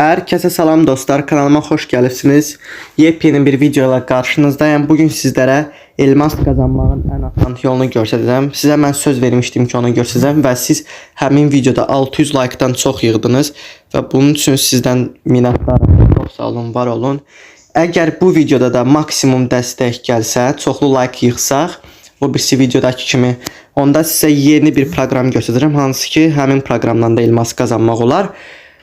Herkese salam dostlar kanalıma hoş gəlirsiniz. Yepyeni bir video ilə qarşınızdayım. Bugün sizlərə elmas qazanmağın ən asan yolunu göstərəcəm. Sizə mən söz vermişdim ki, onu göstərəcəm və siz həmin videoda 600 like-dan çox yığdınız və bunun üçün sizdən minnətdaram. Çox sağ olun, var olun. Əgər bu videoda da maksimum dəstək gəlsə, çoxlu like yığsaq, o birisi videodakı kimi, onda sizə yeni bir proqram göstərəcəm, hansı ki, həmin proqramdan da elmas qazanmaq olar.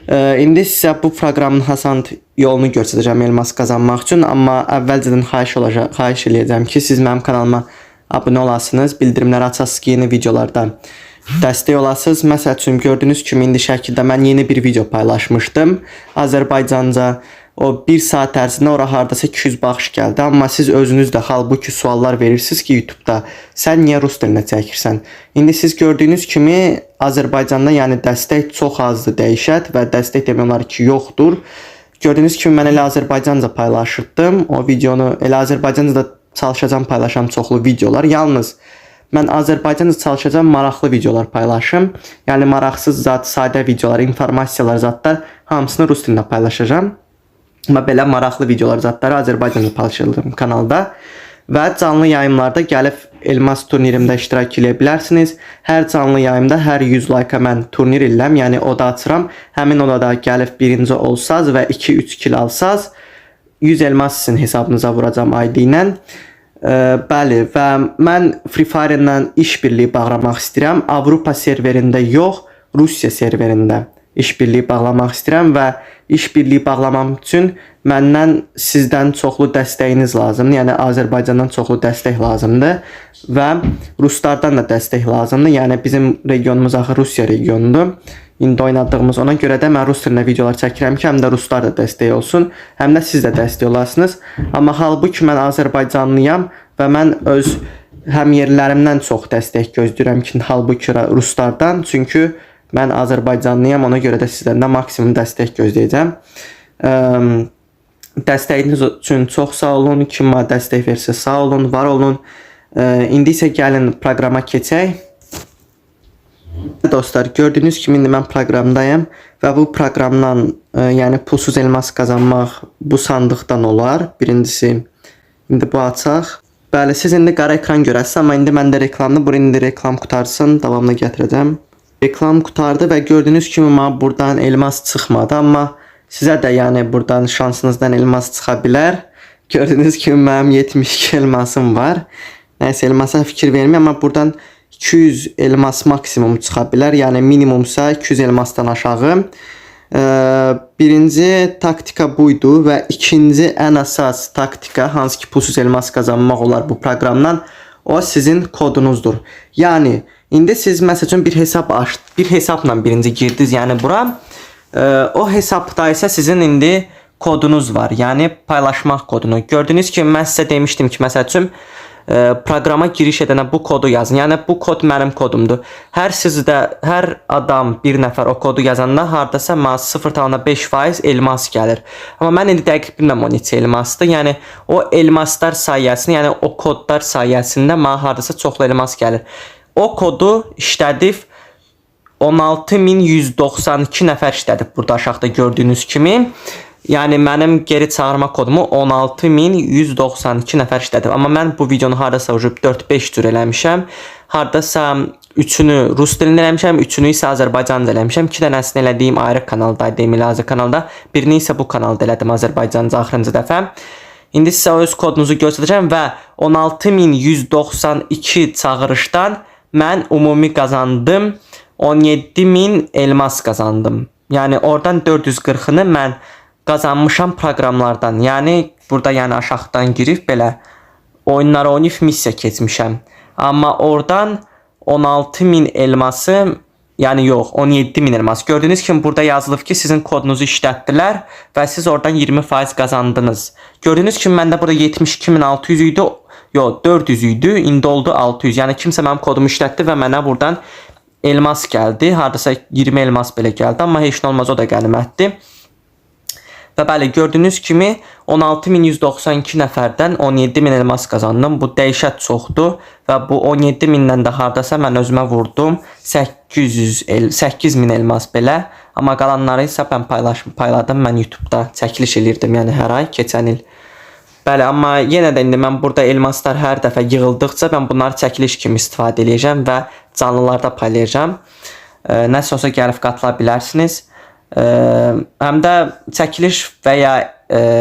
İndi sizə bu proqramın hasan yolunu göstərəcəm elmas qazanmaq üçün, amma əvvəlcədən xahiş olacaq, xahiş eləyəcəm ki, siz mənim kanalıma abunə olasınız, bildirimləri açasınız ki, yeni videolarda dəstək olasınız. Məsəl üçün gördüyünüz kimi indi şəkildə mən yeni bir video paylaşmışdım. Azərbaycanca o 1 saat ərzində ora hardasa 200 baxış gəldi, amma siz özünüz də halbuki suallar verirsiniz ki, YouTube-da sən niyə rus dilində çəkirsən? İndi siz gördüyünüz kimi Azərbaycanda yəni dəstək çox azdır dəyişət və dəstək demək olar ki, yoxdur. Gördüyünüz kimi mən elə Azərbaycanca paylaşırdım. O videonu elə Azərbaycanca da çalışacağam paylaşam çoxlu videolar. Yalnız mən Azərbaycanca çalışacağam maraqlı videolar paylaşım. Yəni maraqsız zat, sadə videolar, informasiyalar, zatlar hamısını rus dilində paylaşacağam. Amma belə maraqlı videolar zatları Azərbaycanca paylaşılır kanalda. Və canlı yayımlarda gəlib Elmas turnirimdə iştirak edə bilərsiniz. Hər canlı yayımda hər 100 like-a mən turnir illəm, yəni oda açıram. Həmin odada gəlib birinci olsaz və 2-3 kill alsaz, 100 elmas sizin hesabınıza vuracam ID ilə. Ə, bəli və mən Free Fire ilə işbirliyi bağlamaq istəyirəm. Avropa serverində yox, Rusiya serverində işbirliyi bağlamaq istəyirəm və işbirliyi bağlamam üçün məndən sizdən çoxlu dəstəyiniz lazımdır. Yəni Azərbaycandan çoxlu dəstək lazımdır və ruslardan da dəstək lazımdır. Yəni bizim regionumuz axı Rusiya regionudur. İndi oynadığımız ona görə də mən rus dilində videolar çəkirəm ki, həm də ruslar da dəstək olsun, həm də siz də dəstək olasınız. Amma halbuki mən Azərbaycanlıyam və mən öz həmyerlərimdən çox dəstək gözləyirəm ki, halbuki ruslardan. Çünki mən Azərbaycanlıyam, ona görə də sizdən də maksimum dəstək gözləyəcəm. Ə, dəstəyiniz üçün çox sağ olun. Kim mənə dəstək versə sağ olun, var olun. Ə, indi isə gəlin proqrama keçək. Dostlar, gördüyünüz kimi indi mən proqramdayım və bu proqramdan, ə, yəni pulsuz elmas qazanmaq bu sandıqdan olar. Birincisi indi bu açaq. Bəli, siz indi qara ekran görəsiniz, amma indi məndə reklamdır. Bura indi reklam qutarsın, davamlı gətirəcəm. Reklam qutardı və gördüyünüz kimi mənə burdan elmas çıxmadı, amma sizə də yəni burdan şansınızdan elmas çıxa bilər. Gördüyünüz kimi mənim 72 elmasım var. Nəysə elmasa fikir vermirəm, amma burdan 200 elmas maksimum çıxa bilər. Yəni minimumsa 200 elmasdan aşağı. Birinci taktika buydu və ikinci ən əsas taktika hansı ki pulsuz elmas qazanmaq olar bu proqramdan o sizin kodunuzdur. Yəni indi siz məsəl bir hesab aç, bir hesabla birinci girdiniz, yəni bura e, o hesabda isə sizin indi kodunuz var. Yəni paylaşmaq kodunu. Gördüyünüz kimi mən sizə demişdim ki, məsəl üçün e, proqrama giriş edənə bu kodu yazın. Yəni bu kod mənim kodumdur. Hər sizdə hər adam bir nəfər o kodu yazanda hardasa mənə 0.5% elmas gəlir. Amma mən indi dəqiq bilmirəm o neçə elmasdır. Yəni o elmaslar sayəsində, yəni o kodlar sayəsində mənə hardasa çoxlu elmas gəlir. O kodu işlədib 16192 nəfər işlədib burada aşağıda gördüyünüz kimi. Yəni mənim geri çağırma kodumu 16192 nəfər işlədib. Amma mən bu videonu hardasa ucub 4-5 cür eləmişəm. Hardasa 3-ünü rus dilində eləmişəm, 3-ünü isə Azərbaycanca eləmişəm. 2 dənəsini elədiyim ayrı kanaldaydı, Emil Azə kanalda. Birini isə bu kanalda elədim Azərbaycanca axırıncı dəfə. İndi sizə öz kodunuzu göstərəcəm və 16192 çağırışdan mən ümumi qazandım 17000 elmas qazandım. Yəni oradan 440-ını mən qazanmışam proqramlardan. Yəni burada yəni aşağıdan girib belə oyunlar oynayıb missiya keçmişəm. Amma oradan 16000 elması Yəni yox, 17000 elmas. Gördüyünüz kimi burada yazılıb ki, sizin kodunuzu işlətdilər və siz oradan 20% qazandınız. Gördüyünüz kimi məndə burada 72600 idi. Yox, 400 idi. İndi oldu 600. Yəni kimsə mənim kodumu işlətdi və mənə buradan elmas gəldi. Hardasa 20 elmas belə gəldi, amma heç nə olmaz o da qənimətdir. Və bəli, gördüyünüz kimi 16192 nəfərdən 17000 elmas qazandım. Bu dəhşət çoxdur və bu 17000-dən də hardasa mən özümə vurdum 800 el 8000 elmas belə. Amma qalanları isə mən paylaş payladım. Mən YouTube-da çəkiliş elirdim, yəni hər ay keçən il. Bəli, amma yenə də indi mən burada elmaslar hər dəfə yığıldıqca mən bunları çəkiliş kimi istifadə edəcəm və canlılarda paylayacağam. Nəsə olsa gəlib qatıla bilərsiniz. Həm də çəkiliş və ya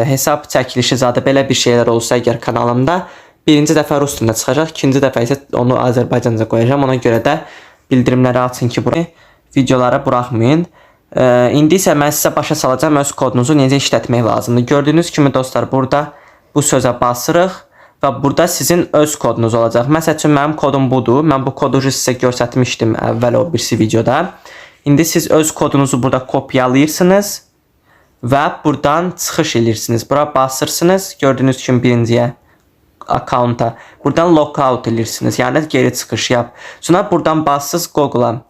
hesab çəkilişi zadı belə bir şeylər olsa əgər kanalımda birinci dəfə rus dilində çıxacaq, ikinci dəfə isə onu Azərbaycanca qoyacağam. Ona görə də bildirimləri açın ki, buraya videoları buraxmayın. İndi isə mən sizə başa salacağam öz kodunuzu necə işlətmək lazımdır. Gördüyünüz kimi dostlar, burada bu sözə basırıq və burada sizin öz kodunuz olacaq. Məsəl üçün mənim kodum budur. Mən bu kodu sizə göstərmişdim əvvəl o birisi videoda. İndi siz öz kodunuzu burada kopyalayırsınız və buradan çıxış edirsiniz. Bura basırsınız. Gördüyünüz kimi birinciyə account-a. Buradan lockout edirsiniz. Yəni geri çıxış yap. Sonra buradan bassız Google-a.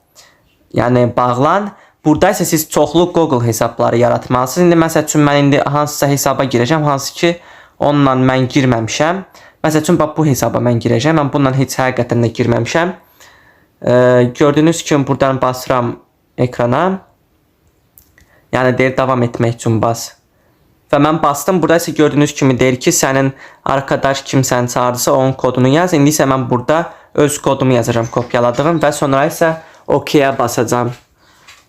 Yəni bağlan. Burada isə siz çoxlu Google hesabları yaratmalısınız. İndi məsəl üçün mən indi hansısa hesaba girəcəm, hansı ki onunla mən girməmişəm. Məsəl üçün bu hesaba mən girəcəm. Mən bununla heç həqiqətən də girməmişəm. E, gördüyünüz kimi buradan basıram ekrana. Yəni deyir davam etmək üçün bas. Və mən bastım. Burada isə gördüyünüz kimi deyir ki, sənin arkadaş kim səni çağırdısa onun kodunu yaz. İndi isə mən burada öz kodumu yazacağam, kopyaladığım və sonra isə OK-yə basacağam.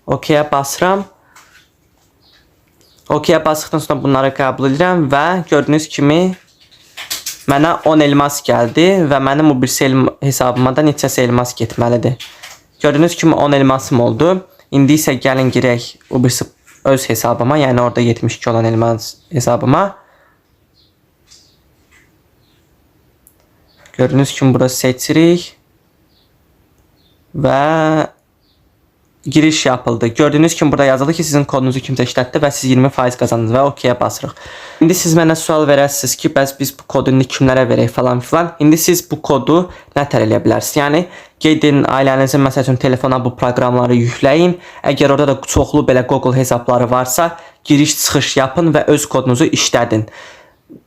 OK-yə basıram. OK-yə basdıqdan sonra bunları qəbul edirəm və gördüyünüz kimi mənə 10 elmas gəldi və mənim bu birisi elm hesabıma da neçəsə elmas getməlidir. Gördüyünüz kimi 10 elmasım oldu. İndi isə gəlin girək o öz hesabıma, yəni orada 72 olan elmas hesabıma. Gördüyünüz kimi burada seçirik və giriş yapıldı. Gördüyünüz kimi burada yazıldı ki, sizin kodunuzu kimsə işlətdi və siz 20% qazandınız və OK-yə basırıq. İndi siz mənə sual verəsiniz ki, bəs biz bu kodu indi kimlərə verək falan filan. İndi siz bu kodu nətər eləyə bilərsiniz? Yəni gedin ailənizin məsəl üçün telefona bu proqramları yükləyin. Əgər orada da çoxlu belə Google hesabları varsa, giriş çıxış yapın və öz kodunuzu işlədin.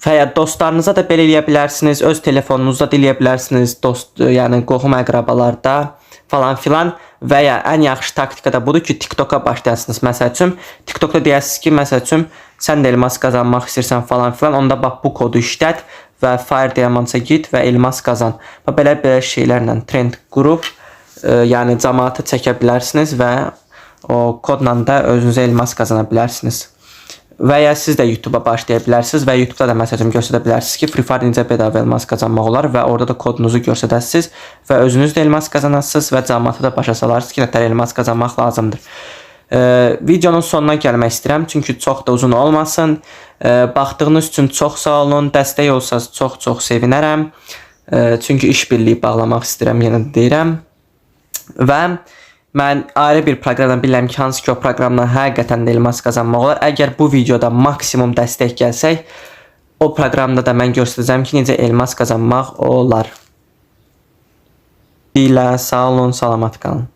Və ya dostlarınıza da belə eləyə bilərsiniz, öz telefonunuzda da eləyə bilərsiniz, dost, yəni qohum əqrabalarda falan filan və ya ən yaxşı taktika da budur ki, TikToka başlayasınız. Məsəl üçün TikTokda deyəsiniz ki, məsəl üçün sən də elmas qazanmaq istəyirsən falan filan, onda bax bu kodu işlət və Fire Diamant'a git və elmas qazan. Və belə belə şeylərlə trend qurub, e, yəni cəmaatı çəkə bilərsiniz və o kodla da özünüzə elmas qazana bilərsiniz. Və ya siz də YouTube-a başlaya bilərsiniz və YouTube-da da məsəl üçün göstərə bilərsiniz ki, Free Fire necə bedava elmas qazanmaq olar və orada da kodunuzu göstərəsiniz və özünüz də elmas qazanasınız və cəmaata da başa salarsınız ki, nətər elmas qazanmaq lazımdır. Ee, videonun sonuna gəlmək istəyirəm çünki çox da uzun olmasın. Ee, baxdığınız üçün çox sağ olun. Dəstək olsanız çox-çox sevinərəm. Ee, çünki iş birliyi bağlamaq istəyirəm, yenə də deyirəm. Və mən ayrı bir proqramdan bilirəm ki, hansı ki o proqramdan həqiqətən də elmas qazanmaq olar. Əgər bu videoda maksimum dəstək gəlsək, o proqramda da mən göstərəcəm ki, necə elmas qazanmaq olar. Dilə, sağ olun, salamat qalın.